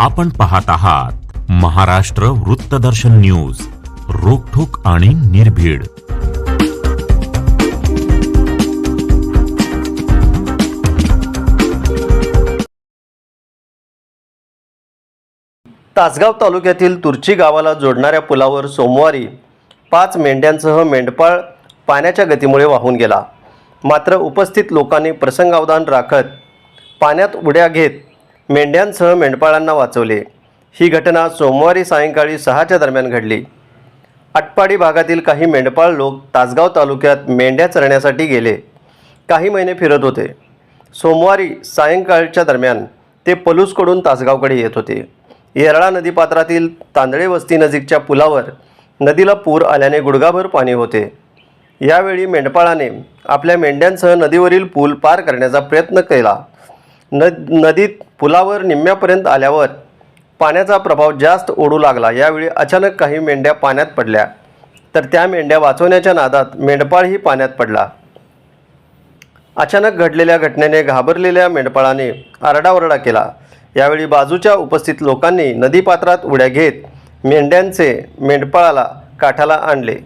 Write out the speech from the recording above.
आपण पाहत आहात महाराष्ट्र वृत्तदर्शन न्यूज रोखोक आणि निर्भीड. तासगाव तालुक्यातील तुर्ची गावाला जोडणाऱ्या पुलावर सोमवारी पाच मेंढ्यांसह मेंढपाळ पाण्याच्या गतीमुळे वाहून गेला. मात्र उपस्थित लोकांनी प्रसंगावधान राखत पाण्यात उड्या घेत मेंढ्यांसह मेंढपाळांना वाचवले. ही घटना सोमवारी सायंकाळी सहाच्या दरम्यान घडली. आटपाडी भागातील काही मेंढपाळ लोक तासगाव तालुक्यात मेंढ्या चरण्यासाठी गेले. काही महिने फिरत होते. सोमवारी सायंकाळच्या दरम्यान ते पलूसकडून तासगावकडे येत होते. येरळा नदीपात्रातील तांदळे वस्तीनजीकच्या पुलावर नदीला पूर आल्याने गुडघाभर पाणी होते. यावेळी मेंढपाळाने आपल्या मेंढ्यांसह नदीवरील पूल पार करण्याचा प्रयत्न केला. न नदीत पुलावर निम्म्यापर्यंत आल्यावर पाण्याचा प्रभाव जास्त ओढू लागला. यावेळी अचानक काही मेंढ्या पाण्यात पडल्या. तर त्या मेंढ्या वाचवण्याच्या नादात मेंढपाळही पाण्यात पडला. अचानक घडलेल्या घटनेने घाबरलेल्या मेंढपाळाने आरडाओरडा केला. यावेळी बाजूच्या उपस्थित लोकांनी नदीपात्रात उड्या घेत मेंढ्यांचे मेंढपाळाला काठाला आणले.